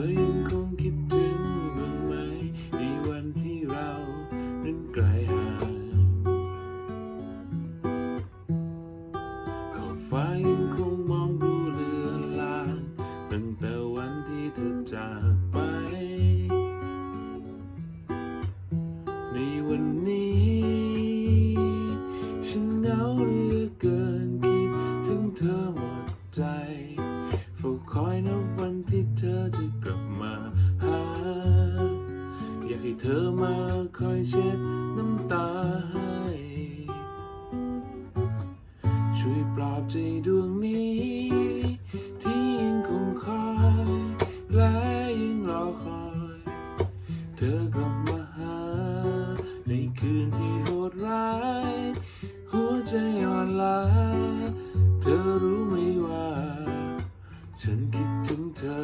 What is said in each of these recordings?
อยังคงคิดถึงบ้างไหมในวันที่เรานั้นไกลห่างขอบฟ้ายังคงมองดูเลือนลางตั้งแต่วันที่เธอจากไป ในวันนี้ ฉันเหงาเหลือเกินคิดถึงเธอหมดใจ ฝ้าคอยนับวันที่เธอจะกลับมาหา อยากให้เธอมาคอยเช็ดน้ำตาให้ช่วยปลอบใจดวงนี้ ที่ยังคงคอยและยังรอคอย เธอกลับมาหา ในคืนที่โหดร้าย หัวใจอ่อนล้าเธอรู้ไหม ฉันคิดถึงเธอ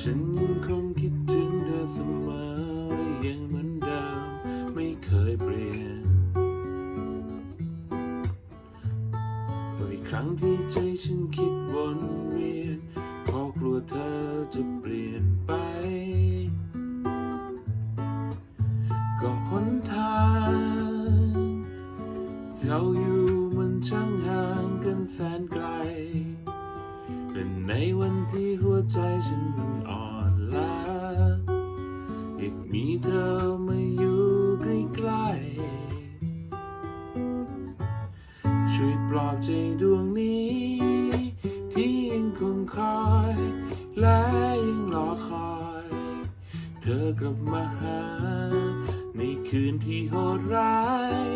ฉันยังคงคิดถึงเธอเสมอยังเหมือนเดิมไม่เคยเปลี่ยนบ่อยครั้งที่ใจฉันคิดวนเวียนเพราะกลัวเธอจะเปลี่ยนไป เราอยู่มันช่างห่างกันแสนไกลแต่ในวันที่หัวใจฉันมันอ่อนล้าอยากมีเธอมาอยู่ใกล้ๆช่วยปลอบใจดวงนี้ ที่ยังคงคอย และยังรอคอย เธอกลับมาหา ในคืนที่โหดร้าย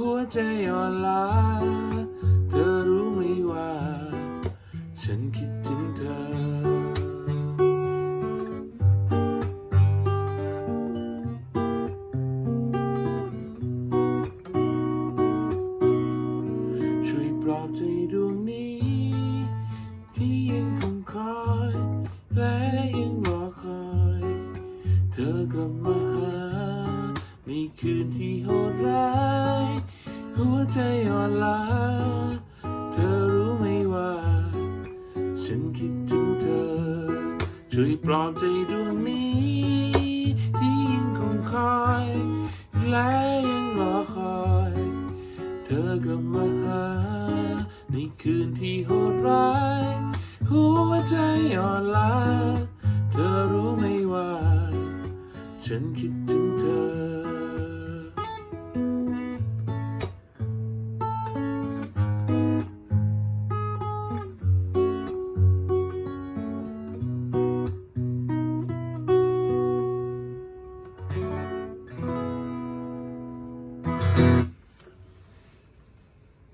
หัวใจอ่อนล้า เธอรู้ไหมว่า ฉันคิดถึงเธอ ช่วยปลอบใจดวงนี้ ที่ยังคงคอยและยังรอคอย เธอกลับมาหา คืนที่โหดร้าย หัวใจอ่อนล้า เธอรู้ไหมว่า ฉันคิดถึงเธอ ช่วยปลอบใจดวงนี้ ที่ยังคงคอย และยังรอคอย เธอกลับมาหา ในคืนที่โหดร้าย หัวใจอ่อนล้า เธอรู้ไหมว่า ฉันคิด